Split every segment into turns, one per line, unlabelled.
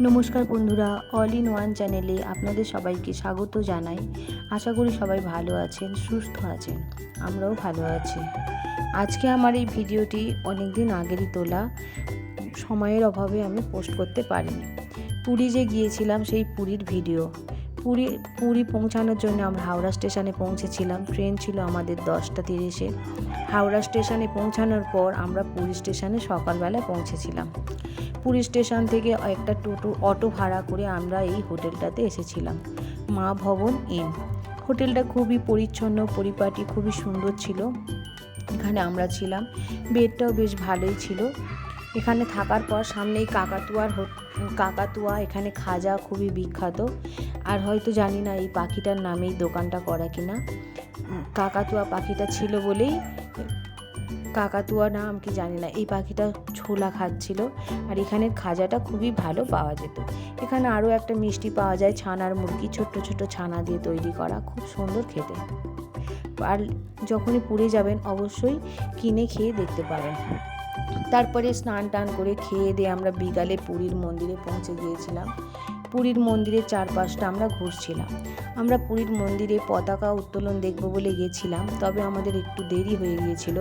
নমস্কার বন্ধুরা all in one চ্যানেলে আপনাদের সবাইকে স্বাগত জানাই। আশা করি সবাই ভালো আছেন, সুস্থ আছেন, আমরাও ভালো আছি। আজকে আমার এই ভিডিওটি অনেক দিন আগেরই তোলা, সময়ের অভাবে আমি পোস্ট করতে পারিনি। পুরী যে গিয়েছিলাম সেই পুরীর ভিডিও পুরী পুরী পৌঁছানোর জন্য আমরা হাওড়া স্টেশনে পৌঁছেছিলাম। ট্রেন ছিল আমাদের দশটা তিরিশে। হাওড়া স্টেশনে পৌঁছানোর পর আমরা পুরী স্টেশনে সকালবেলা পৌঁছেছিলাম। পুরী স্টেশন থেকে একটা টোটো, অটো ভাড়া করে আমরা এই হোটেলটাতে এসেছিলাম। মা ভবন ইন হোটেলটা খুবই পরিচ্ছন্ন, পরিপাটি, খুবই সুন্দর ছিল। এখানে আমরা ছিলাম। বেডটাও বেশ ভালোই ছিল। এখানে থাকার পর সামনেই কাকাতুয়ার কাকাতুয়া, এখানে খাজা খুবই বিখ্যাত। আর হয়তো জানি না এই পাখিটার নামেই দোকানটা করা কিনা। কাকাতুয়া পাখিটা ছিল বলেই কাকাতুয়া নাম কি জানি না, এই পাখিটা ছোলা খাচ্ছিল। আর এখানের খাজাটা খুবই ভালো পাওয়া যেত। এখানে আরও একটা মিষ্টি পাওয়া যায়, ছানার মুরগি, ছোট্ট ছোট্ট ছানা দিয়ে তৈরি করা, খুব সুন্দর খেতে। আর যখনই পুড়ে যাবেন, অবশ্যই কিনে খেয়ে দেখতে পারেন তারপরে স্নান টান করে খেয়ে দিয়ে আমরা বিকালে পুরীর মন্দিরে পৌঁছে গিয়েছিলাম। পুরীর মন্দিরের চারপাশটা আমরা ঘুরছিলাম। আমরা পুরীর মন্দিরে পতাকা উত্তোলন দেখব বলে গেছিলাম, তবে আমাদের একটু দেরি হয়ে গিয়েছিল।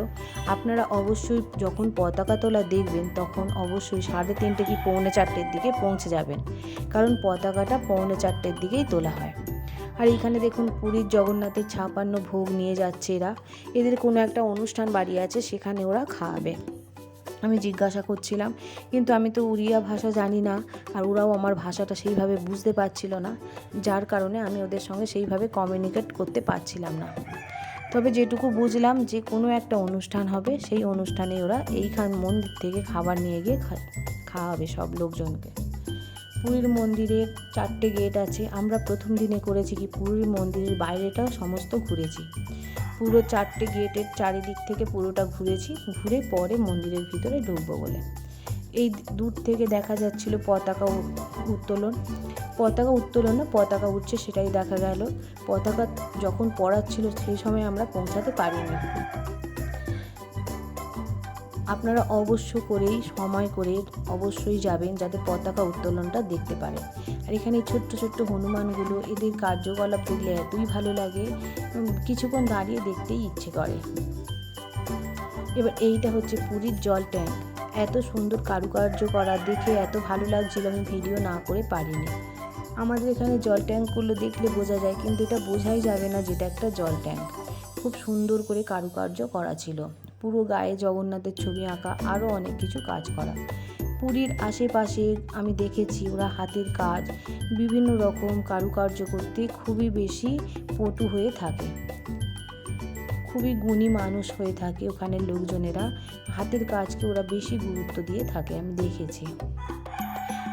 আপনারা অবশ্যই যখন পতাকা তোলা দেখবেন, তখন অবশ্যই সাড়ে তিনটে কি পৌনে চারটের দিকে পৌঁছে যাবেন, কারণ পতাকাটা পৌনে চারটের দিকেই তোলা হয়। আর এখানে দেখুন, পুরীর জগন্নাথের ছাপান্ন ভোগ নিয়ে যাচ্ছে এরা। এদের কোনো একটা অনুষ্ঠান বাড়ি আছে, সেখানে ওরা খাওয়াবে আমি জিজ্ঞাসা করছিলাম, কিন্তু আমি তো উড়িয়া ভাষা জানি না আর ওরাও আমার ভাষাটা সেইভাবে বুঝতে পারছিল না, যার কারণে আমি ওদের সঙ্গে সেইভাবে কমিউনিকেট করতে পারছিলাম না। তবে যেটুকু বুঝলাম যে কোনো একটা অনুষ্ঠান হবে, সেই অনুষ্ঠানে ওরা এইখান মন্দির থেকে খাবার নিয়ে গিয়ে খাওয়াবে সব লোকজনকে। পুরীর মন্দিরের চারটে গেট আছে। আমরা প্রথম দিনে করেছি কি পুরীর মন্দিরের বাইরেটাও সমস্ত ঘুরেছি। পুরো চারটে গেটের চারিদিক থেকে পুরোটা ঘুরেছি। ঘুরে পরে মন্দিরের ভিতরে ঢুকবো বলে। এই দূর থেকে দেখা যাচ্ছিল পতাকা উত্তোলন। পতাকা উত্তোলন না, পতাকা উঠছে সেটাই দেখা গেল। পতাকা যখন পড়াচ্ছিল সেই সময় আমরা পৌঁছাতে পারিনি। আপনারা অবশ্য করেই সময় করে অবশ্যই যাবেন যাতে পতাকা উত্তোলনটা দেখতে পারেন আর এখানে ছোট্ট ছোট্ট হনুমানগুলো, এদের কার্যকলাপ দেখলে এতই ভালো লাগে কিছুক্ষণ দাঁড়িয়ে দেখতেই ইচ্ছে করে। এবার এইটা হচ্ছে পুরীর জল ট্যাঙ্ক। এত সুন্দর কারুকার্য করা, দেখে এত ভালো লাগছিল, আমি ভিডিও না করে পারিনি। আমাদের এখানে জল ট্যাঙ্কগুলো দেখলে বোঝা যায়, কিন্তু এটা বোঝাই যাবে না যেটা একটা জল ট্যাঙ্ক। খুব সুন্দর করে কারুকার্য করা ছিল। পুরো গায়ে জগন্নাথের ছবি আঁকা আরও অনেক কিছু কাজ করা। পুরীর আশেপাশে আমি দেখেছি ওরা হাতের কাজ, বিভিন্ন রকম কারুকার্য করতে খুবই বেশি পটু হয়ে থাকে। খুবই গুণী মানুষ হয়ে থাকে ওখানের লোকজনেরা। হাতের কাজকে ওরা বেশি গুরুত্ব দিয়ে থাকে, আমি দেখেছি।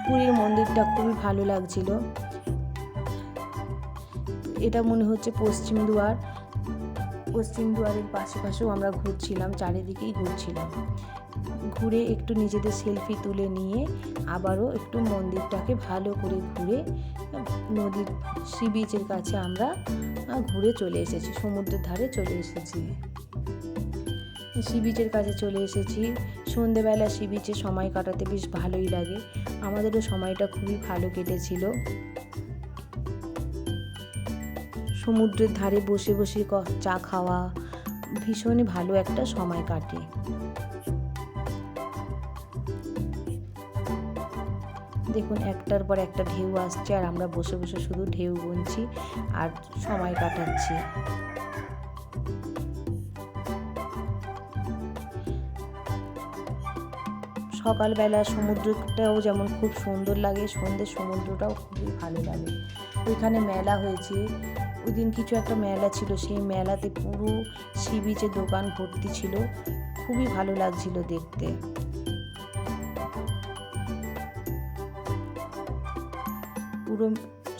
পুরীর মন্দিরটা খুবই ভালো লাগছিল। এটা মনে হচ্ছে পশ্চিম দুয়ার। পশ্চিম দুয়ারের পাশে পাশেও আমরা ঘুরছিলাম, চারিদিকেই ঘুরছিলাম। ঘুরে একটু নিজেদের সেলফি তুলে নিয়ে আবারও একটু মন্দিরটাকে ভালো করে ঘুরে, নদীর সি বিচের কাছে আমরা ঘুরে চলে এসেছি, সমুদ্রের ধারে চলে এসেছি। সি বিচের কাছে চলে এসেছি। সন্ধেবেলা সি বিচে সময় কাটাতে বেশ ভালোই লাগে। আমাদেরও সময়টা খুবই ভালো কেটেছিল। সমুদ্রের ধারে বসে বসে চা খাওয়া ভীষণই ভালো একটা সময় কাটে। দেখুন, একটার পর একটা ঢেউ আসছে আর আমরা বসে বসে শুধু ঢেউ গুনছি আর সময় কাটাচ্ছি। সকালবেলা সমুদ্রটাও যেমন খুব সুন্দর লাগে সন্ধ্যের সমুদ্রটাও খুবই ভালো লাগে। ওইখানে মেলা হয়েছে। ওই দিন কিছু একটা মেলা ছিল, সেই মেলাতে পুরো সি বিচের দোকান ভর্তি ছিল। খুবই ভালো লাগছিল দেখতে। পুরো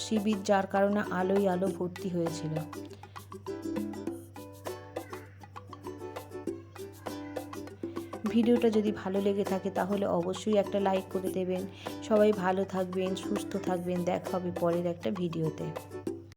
সি বিচ যার কারণে আলোই আলো ভর্তি হয়েছিল। ভিডিওটা যদি ভালো লেগে থাকে তাহলে অবশ্যই একটা লাইক করে দেবেন। সবাই ভালো থাকবেন, সুস্থ থাকবেন। দেখা হবে পরের একটা ভিডিওতে।